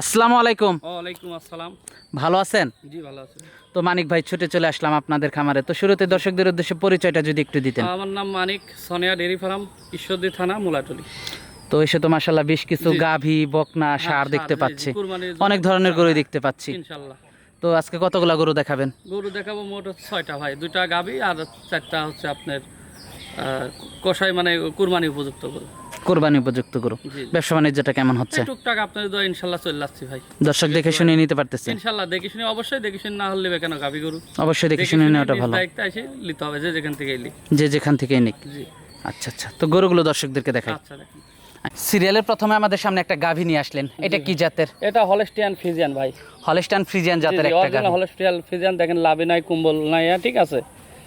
আসসালামু আলাইকুম। ওয়ালাইকুম আসসালাম। ভালো আছেন? জি ভালো আছি। তো মানিক ভাই ছুটে চলে আসলাম আপনাদের খামারে। তো শুরুতে দর্শকদের উদ্দেশ্যে পরিচয়টা যদি একটু দিতেন। আমার নাম মানিক সোনিয়া ডেরি ফার্ম ঈশ্বরদী থানা মুলাটুলি। তো এসে তো মাসাল্লাহ বেশ কিছু গাভী বকনা সার দেখতে পাচ্ছি। অনেক ধরনের গরু দেখতে পাচ্ছি। ইনশাল্লাহ তো আজকে কতগুলা গরু দেখাবেন? গরু দেখাবো মোট ছয়টা ভাই দুইটা গাবি আর চারটা হচ্ছে আপনার আহ, কষাই মানে কুরবানি উপযুক্ত গরু। কোরবানি উপযুক্ত গরু। জি ব্যবসা বাণিজ্যটা কেমন হচ্ছে? টুকটাক আপনার দোয়া ইনশাল্লাহ চলে আসছি ভাই। দর্শক দেখে শুনে নিতে পারতেছেন। ইনশাল্লাহ দেখি শুনে অবশ্যই দেখি শুনে না হলে কেন গাবি গরু? অবশ্যই দেখে শুনে নেওয়াটা ভালো। দায়িত্ব এসে নিতে হবে যে যেখান থেকে এলি যে যেখান থেকেই নিক। জি। আচ্ছা আচ্ছা। তো গরুগুলো দর্শকদেরকে দেখাই। আচ্ছা দেখেন। সিরিয়ালের প্রথমে আমাদের সামনে একটা গাভী নিয়ে আসলেন। এটা কি জাতের? এটা হলস্টিয়ান ফ্রিজিয়ান ভাই। হলস্টান ফ্রিজিয়ান জাতের একটা গাভী। হলস্টিয়ান ফিজিয়ান দেখেন লাভি নাই কুম্বল নাই হ্যাঁ, ঠিক আছে?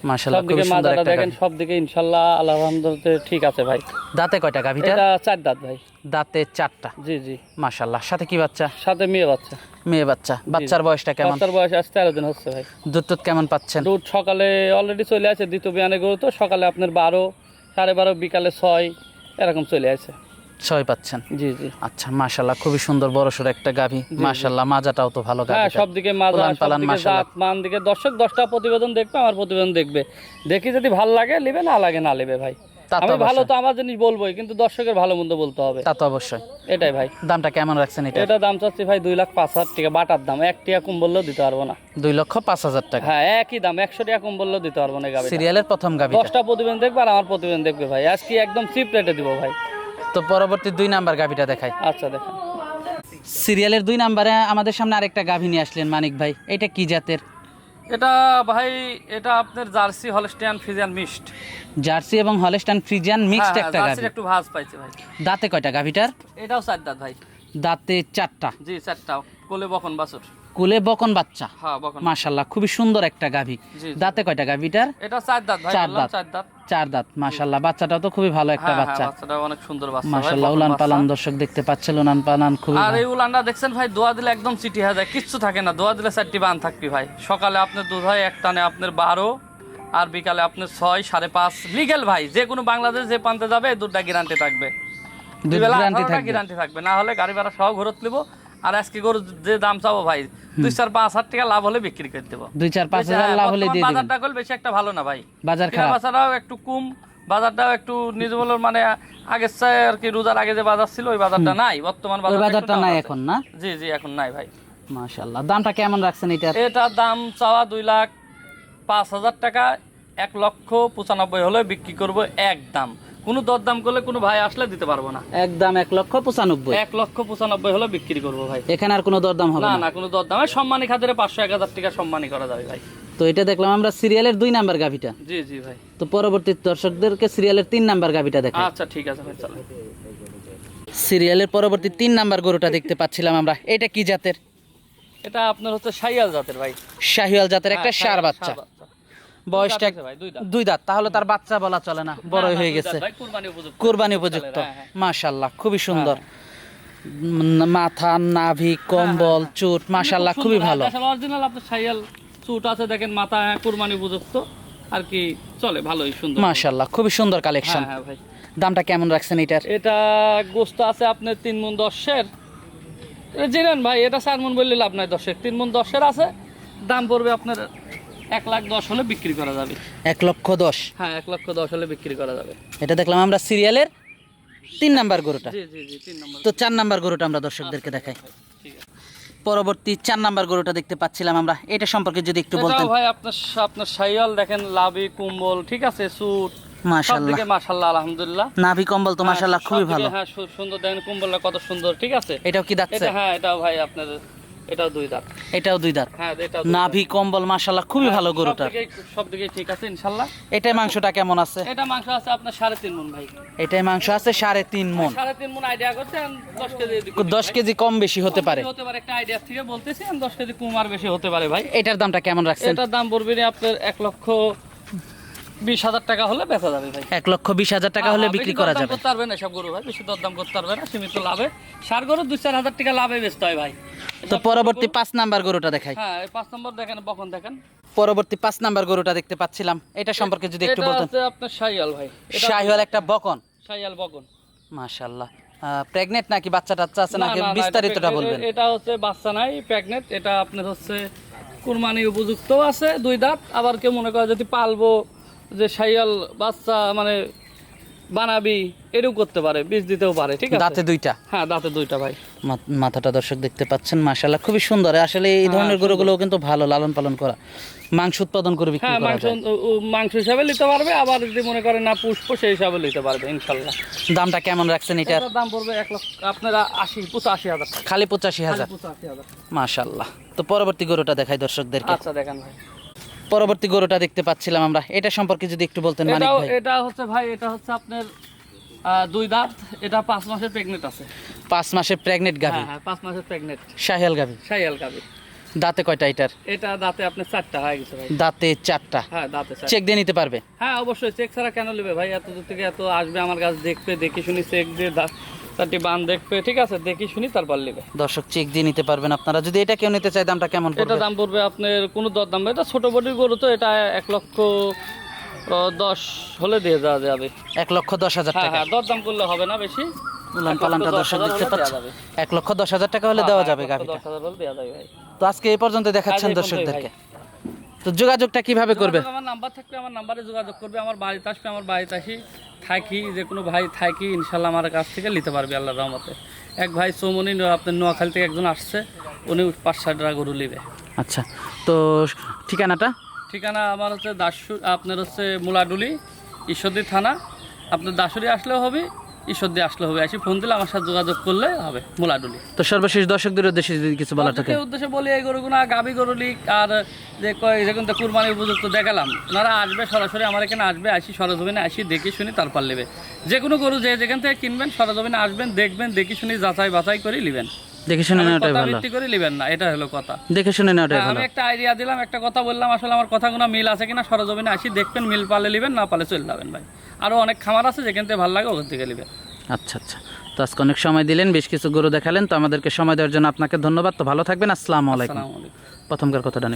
মাশাআল্লাহ খুব সুন্দর একটা দেখেন সব দিকে ইনশাল্লাহ আল্লাহ রহমতে ঠিক আছে ভাই। দাঁতে কয়টা গাভীটা এটা চার দাঁত ভাই। দাঁতে চারটা? জি জি। মাশাআল্লাহ সাথে কি বাচ্চা? সাথে মেয়ে বাচ্চা। মেয়ে বাচ্চা। বাচ্চার বয়সটা কেমন? বাচ্চার বয়স আজ দিন হচ্ছে ভাই। দুধ টুধ কেমন পাচ্ছেন? দুধ সকালে অলরেডি চলে আছে দ্বিতীয় বিয়ানে গরু তো সকালে আপনার বারো সাড়ে বারো বিকালে ছয় এরকম চলে আছে ছয় পাচ্ছেন। জি জি। আচ্ছা মাশাআল্লাহ খুবই সুন্দর বড় সড়ো একটা গাভী। মাশাআল্লাহ মাজাটাও তো ভালো হ্যাঁ গাভী সব দিকে মাজা পালান দিকে মাশাআল্লাহ। মান দিকে দর্শক দশটা প্রতিবেদন দেখবে আমার প্রতিবেদন দেখবে। দেখি যদি ভালো লাগে নেবে না লাগে না নেবে ভাই। আমি ভালো তো আমার জিনিস বলবোই কিন্তু দর্শকের ভালো মন্দ বলতে হবে। তা তো অবশ্যই। এটাই ভাই। দামটা কেমন রাখছেন এটা? এটা দাম চাচ্ছি ভাই দুই লাখ পাঁচ হাজার টাকা বাটার দাম। এক টাকা কম বললেও দিতে পারব না। দুই লক্ষ পাঁচ হাজার টাকা। হ্যাঁ একই দাম একশো টাকা কম বললেও দিতে পারব না গাড়ি সিরিয়ালের প্রথম গাভী দশটা প্রতিবেদন দেখবে আর আমার প্রতিবেদন দেখবে ভাই। আজকে একদম চিপ রেটে দিব ভাই। তো পরবর্তী দুই নাম্বার গাভীটা দেখাই। আচ্ছা দেখেন। সিরিয়ালের দুই নাম্বারে আমাদের সামনে আরেকটা গাভী নিয়ে আসলেন মানিক ভাই। এটা কি জাতের? এটা ভাই এটা আপনার Jersey Holstein Friesian mixed. Jersey এবং হলস্টাইন ফ্রিজিয়ান মিক্সড একটা গাভী। জার্সির একটু ভাজ পাইছে ভাই। দাঁতে কয়টা গাভীটার? এটাও চার দাঁত ভাই। দাঁতে চারটা। জি চারটা কোলে বখন বাছুর। কুলে বকন বাচ্চা। হ্যাঁ মাশাল্লাহ খুবই সুন্দর একটা গাভী। দাঁতে কয়টা গাভীটার? এটা চার দাঁত চার দাঁত। চার দাঁত। মাশাল্লাহ বাচ্চাটাও তো খুবই ভালো একটা হ্যাঁ হ্যাঁ বাচ্চা। অনেক সুন্দর বাচ্চা মাশাল্লাহ উলান পালান দর্শক দেখতে পাচ্ছেন উলান পালান খুবই আর এই উলানটা দেখছেন ভাই দোয়া দিলে একদম চিটি হয়ে যায় কিচ্ছু থাকে না। দোয়া দিলে চারটি বান থাকবি ভাই। সকালে আপনার দুধ হয় এক টানে আপনার বারো আর বিকালে আপনার ছয় সাড়ে পাঁচ। লিগেল ভাই যে কোনো বাংলাদেশ যে পান্তে যাবে দুধটা গ্যারান্টি থাকবে। guarantee থাকবে। গ্যারান্টি থাকবে। না হলে গাড়ি ভাড়া সহ ঘুরত নিব। আর আজকে গরু যে দাম চাবো ভাই দুই চার পাঁচ হাজার টাকা লাভ হলে বিক্রি করে দেবো। দুই চার পাঁচ হাজার লাভ হলে দিয়ে বাজারটা করলে বেশি একটা ভালো না ভাই। বাজার খারাপ। বাজারটাও একটু কম বাজারটাও একটু নিজবল মানে আগের চেয়ে আর কি রোজার আগে যে বাজার ছিল ওই বাজারটা নাই বর্তমান বাজারটা নাই এখন না? জি জি এখন নাই ভাই। মাশাল্লাহ দামটা কেমন রাখছেন এটার? এটার দাম চাওয়া দুই লাখ পাঁচ হাজার টাকা এক লক্ষ পঁচানব্বই হলে বিক্রি করব এক দাম। কোনো দরদাম করলে কোনো ভাই আসলে দিতে পারব না। একদম এক লক্ষ পঁচানব্বই। এক লক্ষ পঁচানব্বই হলে বিক্রি করব ভাই। এখানে আর কোনো দরদাম হবে না না? কোনো দরদাম। সম্মানী খাতিরে পাঁচশো এক হাজার টাকা সম্মানী করা যাবে ভাই। তো এটা দেখলাম আমরা সিরিয়ালের দুই নাম্বার গাভিটা। জি জি ভাই। তো পরবর্তী দর্শকদেরকে সিরিয়ালের তিন নাম্বার গাভিটা দেখা আচ্ছা ঠিক আছে ভাই চলো সিরিয়ালের পরবর্তী তিন নাম্বার গরুটা দেখতে পাচ্ছিলাম আমরা। এটা কি জাতের? এটা আপনার হচ্ছে শাহিয়াল জাতের ভাই। শাহিয়াল জাতের একটা হ্যাঁ, সার বাচ্চা। বয়সটা দুই দাঁত। তাহলে তার বাচ্চা বলা চলে না হয়ে গেছে। কুরবানি উপযুক্ত। হ্যাঁ, হ্যাঁ। মাশাল্লাহ খুবই সুন্দর। মাথা নাভি কম্বল চুট মাশাল্লাহ খুবই ভালো। অরিজিনাল আপনার সাইয়াল চুট আছে দেখেন মাথা হ্যাঁ, কুরবানি উপযুক্ত। আর কি চলে ভালোই সুন্দর। মাশাল্লাহ খুবই সুন্দর কালেকশন। হ্যাঁ হ্যাঁ ভাই। দামটা কেমন রাখছেন এটার? এটা গোস্ত আছে আপনার তিন মন দশের। জেনেন ভাই এটা চার মন বললে লাভ নাই দশের। তিন মন দশের আছে। দাম পড়বে আপনার এক লাখ দশ হলে বিক্রি করা যাবে। এক লক্ষ দশ? হ্যাঁ এক লক্ষ দশ হলে বিক্রি করা যাবে। এটা দেখলাম আমরা সিরিয়ালের তিন নাম্বার গরুটা। তো চার নাম্বার গরুটা আমরা দর্শকদেরকে দেখাই। পরবর্তী চার নাম্বার গরুটা দেখতে পাচ্ছিলাম আমরা। এটা সম্পর্কে যদি একটু বলতেন। ভাই আপনার আপনার সাইয়াল দেখেন লাভি কুম্বল ঠিক আছে মাশাল্লাহ দিকে মাশাল্লাহ আলহামদুলিল্লাহ। নাভি কম্বল তো হ্যাঁ, খুবই ভালো। হ্যাঁ সুন্দর দেখেন কুম্বলটা কত সুন্দর ঠিক আছে? এটাও কি এটা হ্যাঁ এটাও ভাই আপনার এটাও দুই দাঁত। এটাও দুই দাঁত। হ্যাঁ এটাও নাভি কম্বল খুবই ভালো গরুটা। সব দিকে ঠিক আছে এটাই মাংসটা কেমন আছে? এটা মাংস আছে আপনার সাড়ে তিন মন ভাই। এটাই মাংস আছে সাড়ে তিন মন সাড়ে তিন মন আইডিয়া করছেন দশ কেজি এদিক ওদিক দশ কেজি কম বেশি হতে পারে। হতে পারে একটা আইডিয়া থেকে বলতেছি আমি দশ কেজি কম আর বেশি হতে পারে ভাই। এটার দামটা কেমন রাখছেন? এটার দাম পড়বে আপনার এক লক্ষ বিশ হাজার টাকা হলে বেচা যাবে ভাই। এক লক্ষ বিশ হাজার টাকা হলে বিক্রি করা যাবে। করতে পারবে না সব গরু ভাই বেশি দরদাম করতে পারবে না সীমিত লাভে। সার গরু দুই চার হাজার টাকা লাভে বেচতে হয় ভাই। তো পরবর্তী পাঁচ নাম্বার গরুটা দেখাই। হ্যাঁ পাঁচ নম্বর দেখেন দেখেন। পরবর্তী পাঁচ নাম্বার গরুটা দেখতে পাচ্ছিলাম। এটা সম্পর্কে যদি একটু বলতেন। হচ্ছে আপনার ভাই। এটা একটা বকন। বকন। মাশাল্লাহ প্রেগনেন্ট নাকি বাচ্চা টাচ্চা আছে নাকি বিস্তারিতটা বলবেন? এটা হচ্ছে বাচ্চা নাই প্রেগনেন্ট এটা আপনার হচ্ছে কুরবানি উপযুক্ত আছে দুই দাঁত। আবার কেউ মনে করে যদি পালবো যে সাইয়াল বাচ্চা মানে বানাবি এরকম করতে পারে বীজ দিতেও পারে ঠিক আছে? দাঁতে দুইটা? হ্যাঁ দাঁতে দুইটা ভাই। মাথাটা দর্শক দেখতে পাচ্ছেন মাশাল্লাহ খুবই সুন্দর। আসলে এই হ্যাঁ, ধরনের গরুগুলো কিন্তু ভালো লালন পালন করা। মাংস উৎপাদন করে বিক্রি হ্যাঁ করা মাংস মাংস হিসাবে নিতে পারবে আবার যদি মনে করেন না পুষ্প সেই হিসাবে নিতে পারবে ইনশাল্লাহ দামটা কেমন রাখছেন এটার এটার দাম পড়বে এক লক্ষ আপনারা আশি পঁচাশি হাজার খালি পঁচাশি হাজার? পঁচাশি হাজার। মাশাল্লাহ তো পরবর্তী গরুটা দেখাই দর্শকদেরকে। আচ্ছা দেখেন ভাই। পরবর্তী গরুটা দেখতে পাচ্ছিলাম আমরা। এটা সম্পর্কে যদি একটু বলতেন মানিক ভাই। এটা হচ্ছে ভাই এটা হচ্ছে আপনার দুই দাঁত এটা পাঁচ মাসের প্রেগনেন্ট আছে। পাঁচ মাসের প্রেগনেন্ট গাভী। হ্যাঁ হ্যাঁ পাঁচ মাসের প্রেগনেন্ট শাহিয়াল গাভী। সাহেল গাবি দাঁতে কয়টা এটার? এটা দাঁতে আপনার চারটা হয়ে গেছে ভাই। দাঁতে চারটা? হ্যাঁ দাঁতে চেক দিয়ে নিতে পারবে? হ্যাঁ অবশ্যই চেক ছাড়া কেন নেবে ভাই? এত দূর থেকে এত আসবে আমার কাছে দেখবে দেখে শুনি চেক দিয়ে চারটি বান দেখবে ঠিক আছে? দেখি শুনি তারপর নেবে। দর্শক চেক দিয়ে নিতে পারবেন আপনারা। যদি এটা কেউ নিতে চায় দামটা কেমন এটা দাম পড়বে আপনার কোনো দর দাম এটা ছোট বডির গরু তো এটা এক লক্ষ দশ হলে দিয়ে দেওয়া যাবে। এক লক্ষ দশ হাজার হ্যাঁ টাকা। হ্যাঁ দর দাম করলে হবে না বেশি। উলান এক পালানটা লক্ষ দশ দর্শক হাজার দেখতে হলে দেওয়া যাবে। এক লক্ষ দশ হাজার টাকা হলে দেওয়া হ্যাঁ, যাবে এক লক্ষ গাভিটা। দশ হাজার হলে দেওয়া যাবে ভাই। তো আজকে এই পর্যন্ত দেখাচ্ছেন দর্শকদেরকে। তো যোগাযোগটা কীভাবে করবে আমার নাম্বার থাকবে আমার নাম্বারে যোগাযোগ করবে আমার বাড়িতে আসবে আমার বাড়িতে আসি থাকি যে কোনো ভাই থাকি ইনশাল্লাহ আমার কাছ থেকে নিতে পারবে আল্লাহ রহমতে। এক ভাই সৌমনি আপনার নোয়াখালী থেকে একজন আসছে উনি পাঁচ ষাট টাকা গরু নেবে। আচ্ছা তো ঠিকানাটা? ঠিকানা আমার হচ্ছে দাসু আপনার হচ্ছে মুলাডুলি ঈশ্বরদী থানা। আপনার দাসুরি আসলেও হবে ঈশ্বরদী আসলে হবে। আসি ফোন দিলে আমার সাথে যোগাযোগ করলে হবে মোলাডুলি। তো সর্বশেষ দর্শকদের উদ্দেশ্যে যদি কিছু বলা থাকে। উদ্দেশ্যে বলি এই গরুগুলো লিক আর যে কয় যেখান কুরবানির উপযুক্ত দেখালাম। ওনারা আসবে সরাসরি আমার এখানে আসবে আসি সরজমিনে আসি দেখে শুনি তারপর নেবে। যে কোনো গরু যে যেখান থেকে কিনবেন সরজমিনে আসবেন দেখবেন দেখি শুনি যাচাই বাছাই করে নেবেন। দেখে শুনে নেওয়াটাই ভালো। ভিত্তি করে নেবেন না এটা হলো কথা। দেখে শুনে নেওয়াটাই হ্যাঁ, ভালো। আমি একটা আইডিয়া দিলাম একটা কথা বললাম আসলে আমার কথাগুলো মিল আছে কিনা সরজমিনে আসি দেখবেন মিল পালে নেবেন না পালে চলে যাবেন ভাই। আরও অনেক খামার আছে যেখান থেকে ভালো লাগে ওখান থেকে নেবেন। আচ্ছা আচ্ছা। তো আজকে অনেক সময় দিলেন বেশ কিছু গরু দেখালেন তো আমাদেরকে সময় দেওয়ার জন্য আপনাকে ধন্যবাদ। তো ভালো থাকবেন আসসালামু আলাইকুম। প্রথমকার কথাটা